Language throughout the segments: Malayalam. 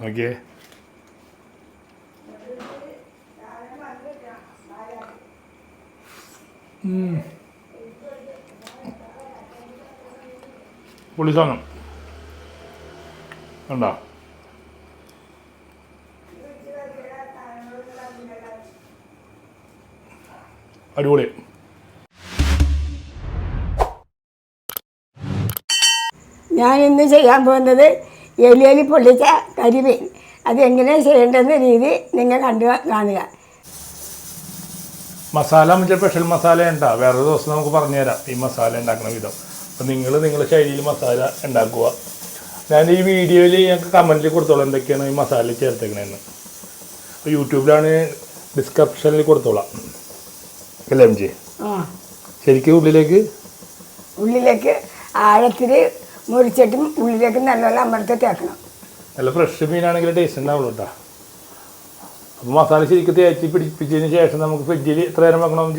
ഓക്കെ പുളിസാങ്ങം കണ്ടോ? അടിപൊളി. ഞാൻ ഇന്ന് ചെയ്യാൻ പോകുന്നത് എലിയലി പൊള്ളിച്ച കരിമീൻ. അതെങ്ങനെ ചെയ്യേണ്ടെന്ന രീതി നിങ്ങൾ കണ്ടു കാണുക. മസാല മറ്റേ സ്പെഷ്യൽ മസാല ഉണ്ടാ. വേറെ ദിവസം നമുക്ക് പറഞ്ഞു തരാം ഈ മസാല ഉണ്ടാക്കുന്ന വിധം. അപ്പം നിങ്ങൾ നിങ്ങളുടെ ശൈലിയിൽ മസാല ഉണ്ടാക്കുക. ഞാൻ ഈ വീഡിയോയിൽ ഞങ്ങൾക്ക് കമന്റിൽ കൊടുത്തോളാം എന്തൊക്കെയാണ് ഈ മസാല ചേർത്തേക്കണേന്ന്. അപ്പോൾ യൂട്യൂബിലാണ് ഡിസ്ക്രിപ്ഷനിൽ കൊടുത്തോളാം. അല്ലേ എം ജി? ആ. ശരിക്കും ഉള്ളിലേക്ക്? ഉള്ളിലേക്ക് ആഴത്തിൽ മുറിച്ചിട്ടും ഉള്ളിലേക്ക് നല്ലപോലെ അമർത്തി തേക്കണം. നല്ല ഫ്രഷ് മീനാണെങ്കിൽ ടേസ്റ്റ് ഉണ്ടാവുള്ളൂ കേട്ടോ അപ്പോൾ മസാല ശരിക്ക് തേച്ചി പിടിപ്പിച്ചതിന് ശേഷം നമുക്ക് ഫ്രിഡ്ജിൽ എത്ര നേരം വെക്കണം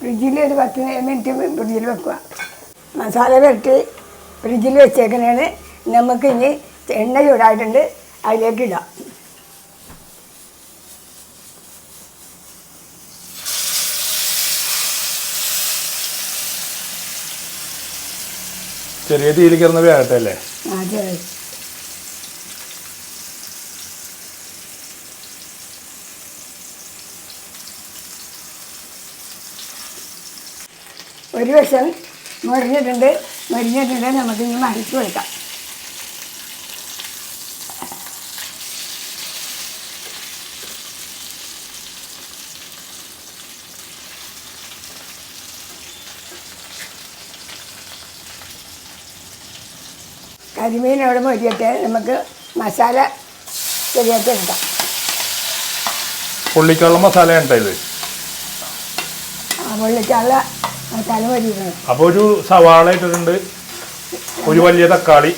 ഫ്രിഡ്ജിൽ ഒരു പത്ത് മിനിറ്റ് ഫ്രിഡ്ജിൽ വെക്കുക. മസാല വെട്ടി ഫ്രിഡ്ജിൽ വെച്ചേക്കണേണ് നമുക്ക് ഇനി എണ്ണ ചൂടായിട്ടുണ്ട് അതിലേക്ക് ഇടാം. ചെറിയ തീയിൽ കിടന്ന് വേകട്ടെ അല്ലേ? ഒരു വശം മുറിഞ്ഞിട്ടുണ്ട് മുറിഞ്ഞിട്ടുണ്ട് നമുക്ക് ഇനി മറിച്ച് കൊടുക്കാം. കരിമീൻ അവിടെ മൊരിയട്ടെ. നമുക്ക് മസാല ശരിയാക്കി എടുക്കാം. പുള്ളിക്കുള്ള മസാല ഉണ്ടോ ഇത്? ആ പുള്ളിക്കുള്ള മസാല മൊരിയിട്ടുണ്ട് അപ്പോൾ ഒരു സവാള ഇട്ടിട്ടുണ്ട്. ഒരു വലിയ തക്കാളി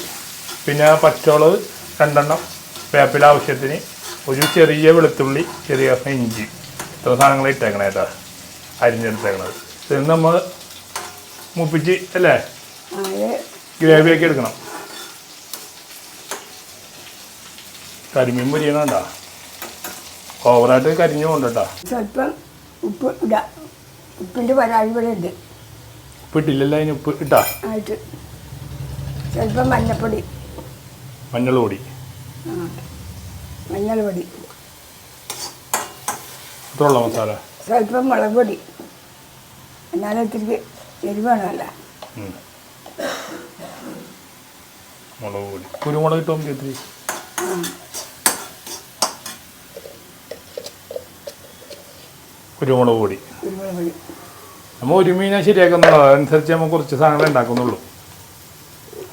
പിന്നെ പച്ചമുളക് രണ്ടെണ്ണം വേപ്പില ആവശ്യത്തിന് ഒരു ചെറിയ വെളുത്തുള്ളി ചെറിയ ഇഞ്ചി. ഇത്ര സാധനങ്ങൾ ഇട്ടേക്കണേ കേട്ടോ. അരിഞ്ഞെടുത്തേക്കണത്. ഇത് നമ്മൾ മുപ്പിച്ച് അല്ലേ? ആ ഇത് ഗ്രേവി ഒക്കെ എടുക്കണം. കരിമീൻ പൊരിയണണ്ട? ഓവറായിട്ട് കരിഞ്ഞു കൊണ്ടട്ടാ സ്വല്പം ഉപ്പ് ഇടാം. ഉപ്പിന്റെ പരാതി ഇവിടെ ഉണ്ട്. ഉപ്പ് ഇട്ടില്ലല്ലോ അതിന് ഉപ്പ് ഇട്ടാ? ആയിട്ട്. സ്വല്പം മഞ്ഞപ്പൊടി. മഞ്ഞൾ പൊടി ആ മഞ്ഞൾ പൊടി ഇത്രയുള്ള മസാല? സ്വല്പം മുളക് പൊടി എന്നാലും ഇത്തിരി എരിവ് വേണമല്ല. ഉം. മുളക് പൊടി കുരുമുളക് ഇട്ടോ ഇത്തിരി. കുരുമുളക് പൊടി. നമ്മൾ ഒരു മീനെ ശരിയാക്കുന്നുള്ളൂ. അതനുസരിച്ച് നമ്മൾ കുറച്ച് സാധനങ്ങൾ ഉണ്ടാക്കുന്നുള്ളൂ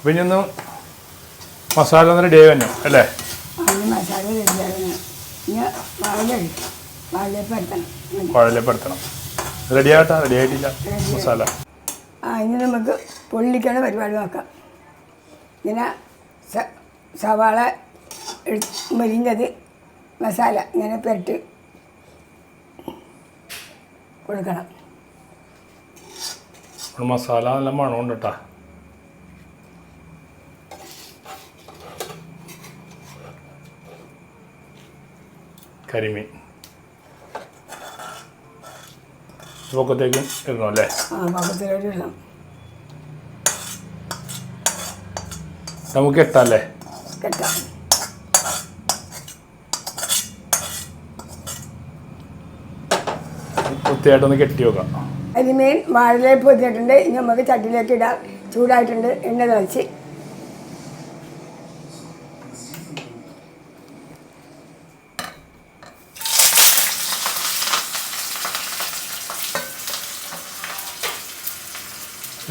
പിന്നെ ഇനി ഒന്ന് മസാല ഒന്ന് റെഡി ആയി അല്ലേ? കുഴലപ്പെടുത്തണം റെഡി ആട്ടാ റെഡി ആയിട്ടില്ല. മസാല. ആ ഇനി നമുക്ക് പൊള്ളിക്കണ പരിപാടി നോക്കാം. ഇങ്ങനെ സവാള മരിഞ്ഞത് മസാല ഇങ്ങനെ പെരട്ട് കൊടുക്കണം മസാല നല്ല മണമുണ്ട് കേട്ടാ കരിമീൻ. പൊക്കത്തേക്കും ഇടണം അല്ലേ? ഇടണം. നമുക്ക് എത്താല്ലേ കെട്ടാം വൃത്തിയായിട്ടൊന്ന് കെട്ടി വെക്കാം. അരിമീൻ വാഴയിലേക്ക് പൊതിഞ്ഞിട്ടുണ്ട്. ഇനി നമുക്ക് ചട്ടിയിലേക്ക് ഇടാം. ചൂടായിട്ടുണ്ട്. എണ്ണ തിളച്ച്.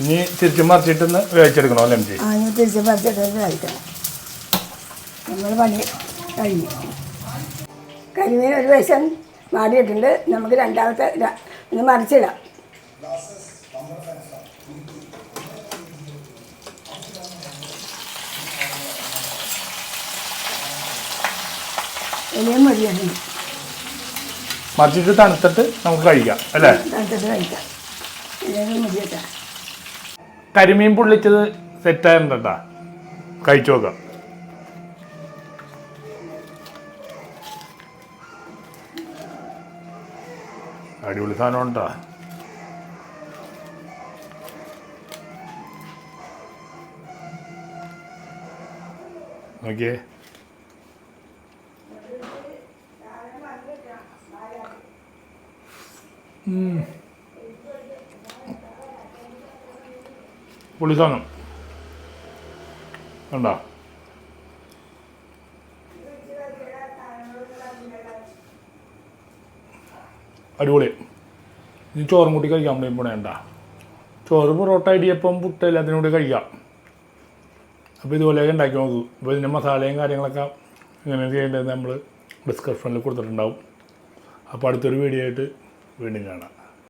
ഇനി തിരിച്ചും മറിച്ചിട്ടൊന്ന് വേവിച്ചെടുക്കണോ അല്ലേ എം ജി? ആ ഇനി തിരിച്ച് പറിച്ചിട്ട് കഴിക്കണം നമ്മൾ പണി കഴിഞ്ഞു. കരിമീൻ ഒരു വശം മാടിയിട്ടുണ്ട് നമുക്ക് രണ്ടാമത്തെ ഒന്ന് മറിച്ചിടാം. ഇനിയും മതിയാണ് മറിച്ചിട്ട് തണുത്തിട്ട് നമുക്ക് കഴിക്കാം അല്ലേ? തണുത്തിട്ട് കഴിക്കാം. ഇനിയും മതിയട്ടാ കരിമീൻ പൊള്ളിച്ചത് സെറ്റായിട്ടുണ്ടാ കഴിച്ചു നോക്കാം. അടിപൊളി സാധനം ഉണ്ടാ? നോക്കിയേ. പുളിസാധനം പൊളി അടിപൊളി. ഇനി ചോറും കൂട്ടി കഴിക്കാൻ വേണ്ടി പോണേണ്ട ചോറ് പൊറോട്ട ഇടിയപ്പം പുട്ട് എല്ലാത്തിനും കൂടി കഴിക്കാം. അപ്പോൾ ഇതുപോലെയൊക്കെ ഉണ്ടാക്കി നോക്കൂ. അപ്പോൾ ഇതിന്റെ മസാലയും കാര്യങ്ങളൊക്കെ ഇങ്ങനെ ചെയ്യേണ്ടത് നമ്മൾ ഡിസ്ക്രിപ്ഷനിൽ കൊടുത്തിട്ടുണ്ടാവും. അപ്പോൾ അടുത്തൊരു വീഡിയോ ആയിട്ട് വീണ്ടും കാണാം.